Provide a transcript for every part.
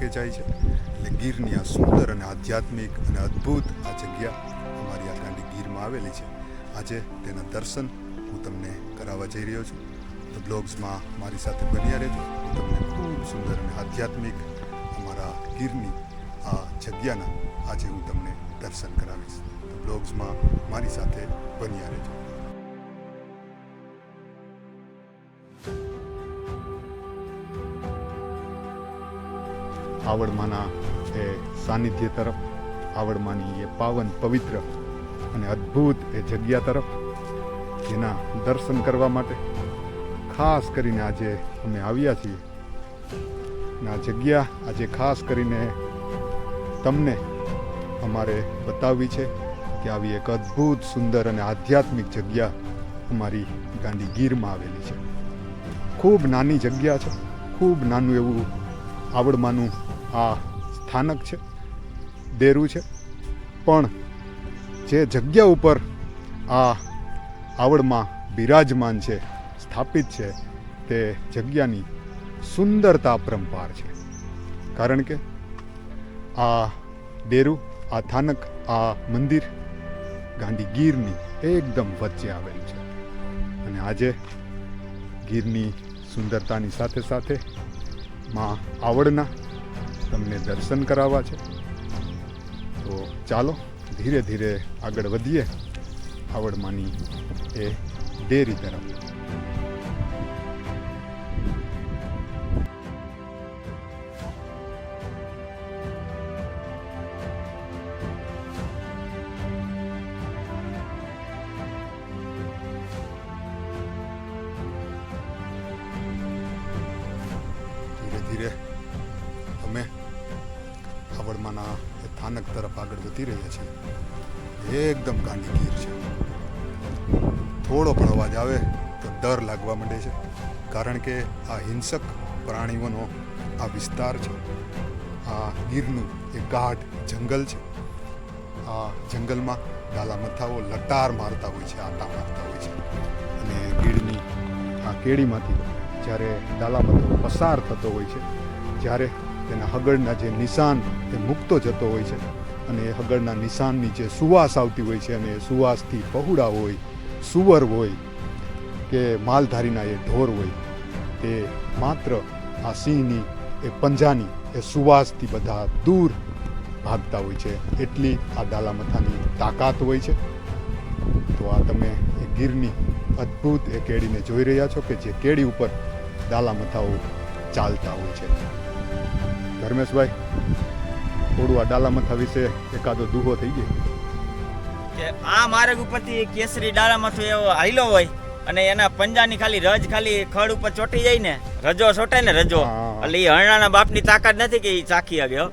થાનકે જાય છે. એટલે ગીરની આ સુંદર અને આધ્યાત્મિક અને અદ્ભુત આ જગ્યા અમારી આ ગીરમાં આવેલી છે. આજે તેના દર્શન હું તમને કરાવવા જઈ રહ્યો છું. તો બ્લોગ્સમાં મારી સાથે બન્યા રહેજો. હું તમને ખૂબ સુંદર અને આધ્યાત્મિક અમારા ગીરની આ જગ્યાના આજે હું તમને દર્શન કરાવીશ. તો બ્લોગ્સમાં મારી સાથે બન્યા રહેજો. આવડમાંના, એ સાનિધ્ય તરફ, આવડમાની એ પાવન પવિત્ર અને અદ્ભુત એ જગ્યા તરફ જેના દર્શન કરવા માટે ખાસ કરીને આજે અમે આવ્યા છીએ. અને આ જગ્યા આજે ખાસ કરીને તમને અમારે બતાવવી છે કે આવી એક અદ્ભુત, સુંદર અને આધ્યાત્મિક જગ્યા અમારી ગાંધીગીરમાં આવેલી છે. ખૂબ નાની જગ્યા છે. ખૂબ નાનું એવું આવડમાંનું આ સ્થાનક છે, દેરું છે. પણ જે જગ્યા ઉપર આ આવડમાં બિરાજમાન છે, સ્થાપિત છે, તે જગ્યાની સુંદરતા પરંપાર છે. કારણ કે આ ડેરું આ થાનક, આ મંદિર ગાંધી ગીરની એકદમ વચ્ચે આવેલું છે. અને આજે ગીરની સુંદરતાની સાથે સાથે માં આવડના તમને દર્શન કરાવવા છે. તો ચાલો, ધીરે ધીરે આગળ વધીએ. આવડમાની એ ડેરી તરફ. ધીરે ધીરે અમે આવડમાંના સ્થાનક તરફ આગળ વધી રહ્યા છીએ એકદમ ગાંડી ગીર છે. થોડો પણ અવાજ આવે તો ડર લાગવા માંડે છે, કારણ કે આ હિંસક પ્રાણીઓનો આ વિસ્તાર છે. આ ગીરનું એક ગાઢ જંગલ છે. આ જંગલમાં ડાલા મથાઓ લટાર મારતા હોય છે, આટા મારતા હોય છે. અને ગીરની આ કેડીમાંથી જ્યારે ડાલામથો પસાર થતો હોય છે, જ્યારે તેના હગડના જે નિશાન એ મૂકતો જતો હોય છે અને એ હગડના નિશાનની જે સુવાસ આવતી હોય છે અને એ સુવાસથી પહુડા હોય, સુવર હોય કે માલધારીના એ ઢોર હોય તે માત્ર આ સિંહની, એ પંજાની, એ સુવાસથી બધા દૂર ભાગતા હોય છે. એટલી આ ડાલામથાની તાકાત હોય છે. તો આ તમે એ ગીરની અદ્ભુત એ કેડીને જોઈ રહ્યા છો કે જે કેડી ઉપર ડાલામથાઓ ચાલતા હોય છે. ધર્મેશભાઈ થોડું આ ડાલામથા વિશે એકાદો દુહો થઈ ગયો. કે આ માર્ગ ઉપરથી કેસરી ડાળામાંથી એવો હાઈલો હોય અને એના પંજાની ખાલી રજ ખાલી ખડ ઉપર ચોટી જાય ને રજો ચોટે ને રજો. એટલે એ હરણાના બાપની તાકાત નથી કે એ ચાખી આવ્યો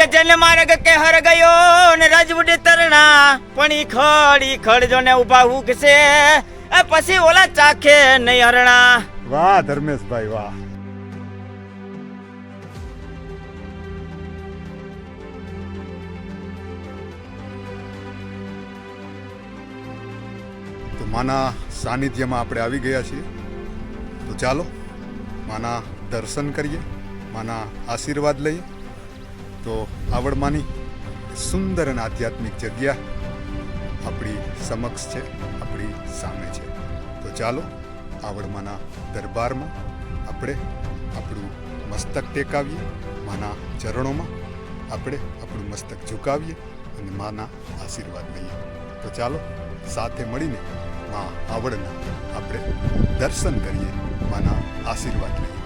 કે જેને માર્ગ કે હર ગયો ને રજ ઉડે તરણા પણ ઈ ખડ ઈ ખડ જો ને ઊભા ઉગશે પછી ઓલા ચાખે નહીં હરણા. વાહ ધર્મેશભાઈ વાહ. માના સાનિધ્યમાં આપણે આવી ગયા છીએ. તો ચાલો, માના દર્શન કરીએ, માના આશીર્વાદ લઈએ. તો આવડમાની સુંદર અને આધ્યાત્મિક જગ્યા આપણી સમક્ષ છે, આપણી સામે છે. તો ચાલો, આવડમાના દરબારમાં આપણે આપણું મસ્તક ટેકાવીએ, માના ચરણોમાં આપણે આપણું મસ્તક ઝુકાવીએ અને માના આશીર્વાદ લઈએ. તો ચાલો, સાથે મળીને મા આવડના. આપણે દર્શન કરીએ માના આશીર્વાદ લઈએ.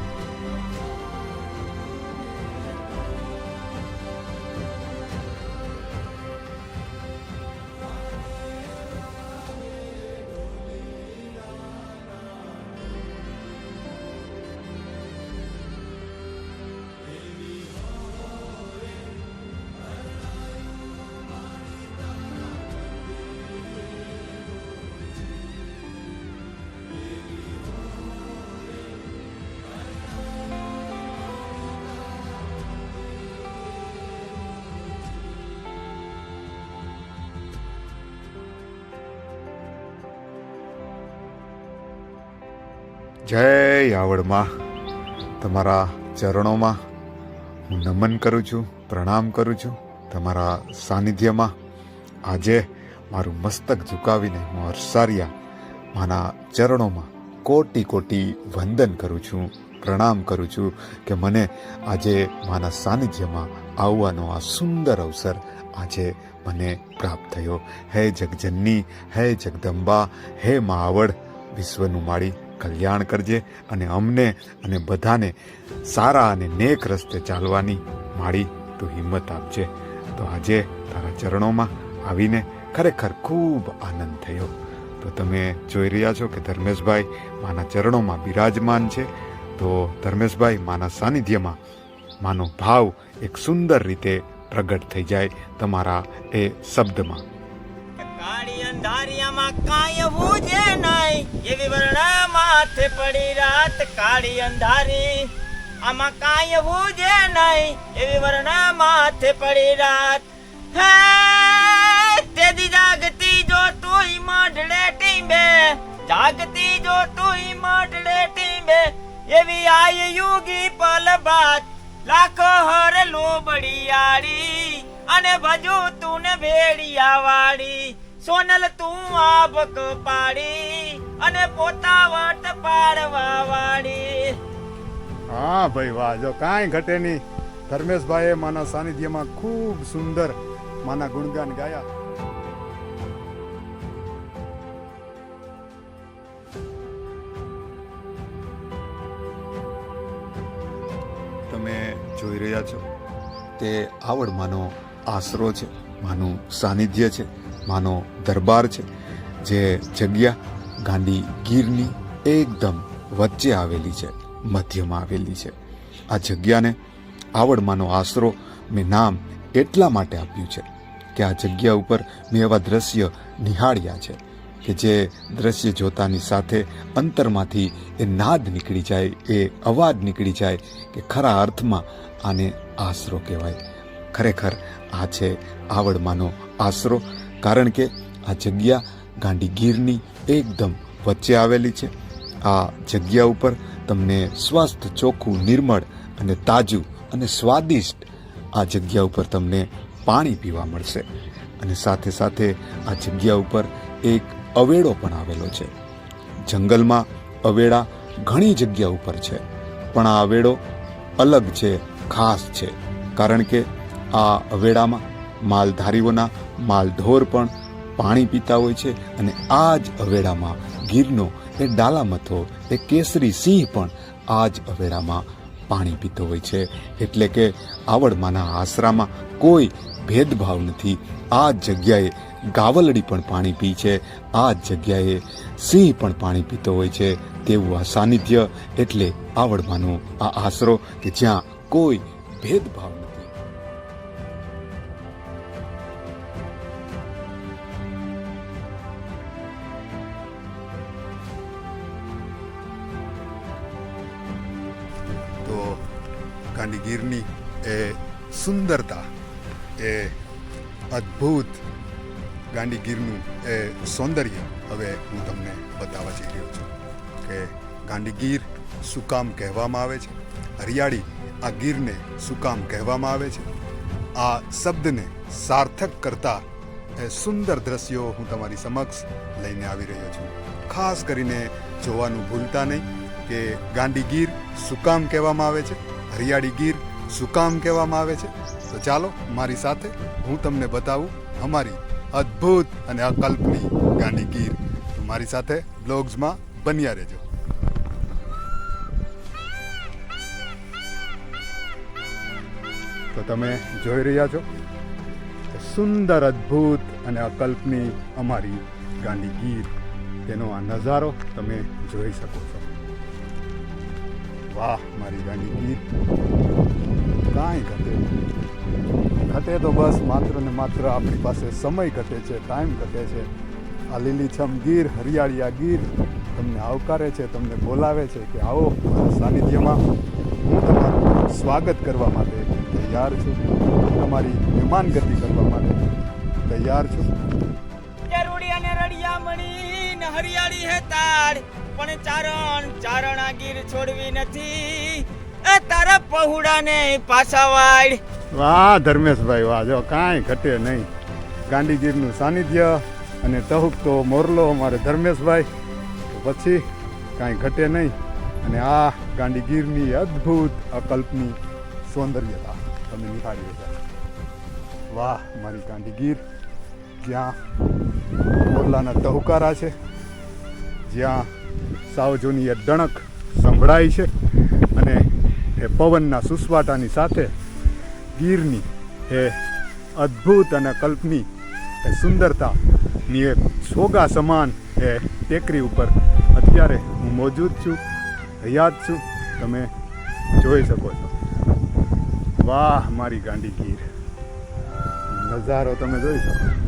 જય આવડમાં તમારા ચરણોમાં હું નમન કરું છું, પ્રણામ કરું છું. તમારા સાનિધ્યમાં આજે મારું મસ્તક ઝુકાવીને હું હર્ષાર્યા માના ચરણોમાં કોટી કોટી વંદન કરું છું, પ્રણામ કરું છું કે મને આજે માના સાનિધ્યમાં આવવાનો આ સુંદર અવસર આજે મને પ્રાપ્ત થયો. હે જગજનની, હે જગદંબા, હે મા આવડ વિશ્વનું માળી કલ્યાણ કરજે અને અમને અને બધાને સારા અને નેક રસ્તે ચાલવાની માળી તું હિંમત આપજે. તો આજે તારા ચરણોમાં આવીને ખરેખર ખૂબ આનંદ થયો. તો તમે જોઈ રહ્યા છો કે ધર્મેશભાઈ માના ચરણોમાં બિરાજમાન છે. તો ધર્મેશભાઈ માના સાનિધ્યમાં માનો ભાવ એક સુંદર રીતે પ્રગટ થઈ જાય તમારા એ શબ્દમાં. કાળી અંધારિયામાં કાંઈ બુજે નહીં. એવી વર્ણ માથે પડી રાત કાળી અંધારી. આમાં કાંઈ બુજે નહીં, એવી વર્ણ માથે પડી રાત. હે તેદી જાગતી જો તું મઢડે ટીંબે, જાગતી જો તું મઢડે ટીંબે, એવી આય યુગી પલ બાત લાખો હર લોબડિયાળી, અને ભજુ તું ને ભેડિયા વાળી સોનલ તું આબક પાડી અને પોતા વટ પાડવા વાળી. હા ભાઈ વાહ. જો કાંઈ ઘટે નહીં. ધર્મેશભાઈએ માના સાનિધ્યમાં ખૂબ સુંદર માના ગુણગાન ગાયા. તમે જોઈ રહ્યા છો તે આવડ માનો આશરો છે માનું સાનિધ્ય છે. માનો દરબાર છે, જે જગ્યા ગાંધી ગીરની એકદમ વચ્ચે આવેલી છે, મધ્યમાં આવેલી છે. આ જગ્યાને આવડમાંનો આશરો મેં નામ એટલા માટે આપ્યું છે કે આ જગ્યા ઉપર મેં એવા દ્રશ્ય નિહાળ્યા છે કે જે દ્રશ્ય જોતાની સાથે અંતરમાંથી એ નાદ નીકળી જાય, એ અવાજ નીકળી જાય કે ખરા અર્થમાં આને આશરો કહેવાય. ખરેખર આ છે આવડમાંનો આશરો કારણ કે આ જગ્યા ગાંડી ગીરની એકદમ વચ્ચે આવેલી છે. આ જગ્યા ઉપર તમને સ્વસ્થ, ચોખ્ખું, નિર્મળ અને તાજું અને સ્વાદિષ્ટ આ જગ્યા ઉપર તમને પાણી પીવા મળશે. અને સાથે સાથે આ જગ્યા ઉપર એક અવેડો પણ આવેલો છે. જંગલમાં અવેડા ઘણી જગ્યા ઉપર છે, પણ આ અવેડો અલગ છે, ખાસ છે. કારણ કે આ અવેડામાં માલધારીઓના માલઢોર પણ પાણી પીતા હોય છે અને આ જ અવેડામાં ગીરનો એ ડાલામથો એ કેસરી સિંહ પણ આ જ અવેડામાં પાણી પીતો હોય છે. એટલે કે આવડમાના આશરામાં કોઈ ભેદભાવ નથી. આ જગ્યાએ ગાવલડી પણ પાણી પી છે. આ જગ્યાએ સિંહ પણ પાણી પીતો હોય છે. તેવું આ સાનિધ્ય એટલે આવડમાનો આ આશરો કે જ્યાં કોઈ ભેદભાવ નથી. ગાંધીગીરની એ સુંદરતા એ અદ્ભુત ગાંડીગીરનું એ સૌંદર્ય હવે હું તમને બતાવવા જઈ રહ્યો છું કે ગાંડીગીર શું કામ કહેવામાં આવે છે. હરિયાળી આ ગીરને શું કામ કહેવામાં આવે છે. આ શબ્દને સાર્થક કરતા એ સુંદર દ્રશ્યો હું તમારી સમક્ષ લઈને આવી રહ્યો છું. ખાસ કરીને જોવાનું ભૂલતા નહીં કે ગાંડી ગીર શું કામ કહેવામાં આવે છે. હરિયાળી ગીર શું કહેવામાં આવે છે. તો ચાલો મારી સાથે હું તમને બતાવું અમારી અદ્ભુત અને અકલ્પની ગાંડી ગીર. મારી સાથે બ્લોગ્સમાં બન્યા રહેજો. તો તમે જોઈ રહ્યા છો સુંદર, અદ્ભુત અને અકલ્પની અમારી ગાંધી ગીર. તેનો આ નજારો તમે જોઈ શકો છો. વાહ, મારી ગાંડી ગીર કાંઈ ઘટે. ઘટે તો બસ, માત્ર ને માત્ર આપણી પાસે સમય ઘટે છે ટાઈમ ઘટે છે. આ લીલીછમ ગીર, હરિયાળીયા ગીર તમને આવકારે છે, તમને બોલાવે છે કે આવો સાનિધ્યમાં હું તમારું સ્વાગત કરવા માટે તૈયાર છું. તમારી મહેમાનગતિ કરવા માટે તૈયાર છું. હરિયાળી હે તાડ. પણ ચારણ ચારણા ગીર છોડવી નથી. એ તારા પહુડાને પાછા વાળ. વાહ, ધર્મેશભાઈ, વાહ, જો કાંઈ ઘટે નહીં. ગાંધીગીરનું સાનિધ્ય અને તહુક તો મોરલો અમારે ધર્મેશભાઈ. પછી કાંઈ ઘટે નહીં. અને આ ગાંધીગીરની અદ્ભુત અકલ્પની સૌંદર્યતા તમે નિહાળી હતા વાહ, મારી ગાંધીગીર. જ્યાં મોરલાના તહુકારા છે, જ્યાં સાવજોની એ ડણક સંભળાય છે અને એ પવનના સુસવાટાની સાથે ગીરની એ અદ્ભુત અને કલ્પની એ સુંદરતાની એક સોગા સમાન એ ટેકરી ઉપર અત્યારે હું મોજૂદ છું, હયાત છું. તમે જોઈ શકો છો. વાહ, મારી ગાંડી ગીર. નજારો તમે જોઈ શકો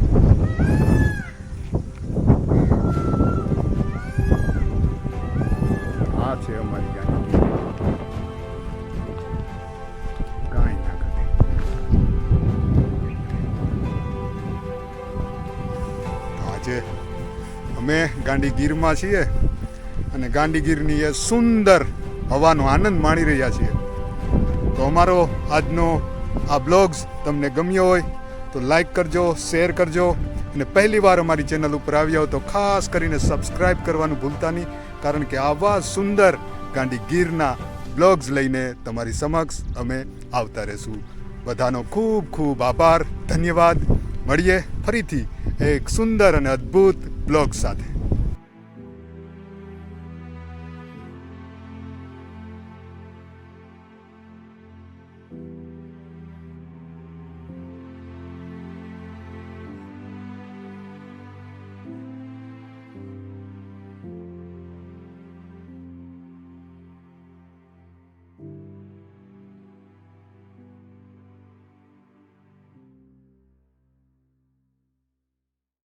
છે અમારી કાંઈ અમે ગાંધીગીરમાં છીએ અને ગાંધીગીરની એ સુંદર હવાનો આનંદ માણી રહ્યા છીએ. તો અમારો આજનો આ બ્લોગ્સ તમને ગમ્યો હોય તો લાઈક કરજો, શેર કરજો અને પહેલી વાર અમારી ચેનલ ઉપર આવ્યા હો તો ખાસ કરીને સબસ્ક્રાઇબ કરવાનું ભૂલતા નહીં, કારણ કે આવા સુંદર ગાંડીગીરના બ્લોગ્સ લઈને તમારી સમક્ષ અમે આવતા રહેશું. બધાનો ખૂબ ખૂબ આભાર, ધન્યવાદ. મળીએ ફરીથી એક સુંદર અને અદ્ભુત બ્લોગ સાથે.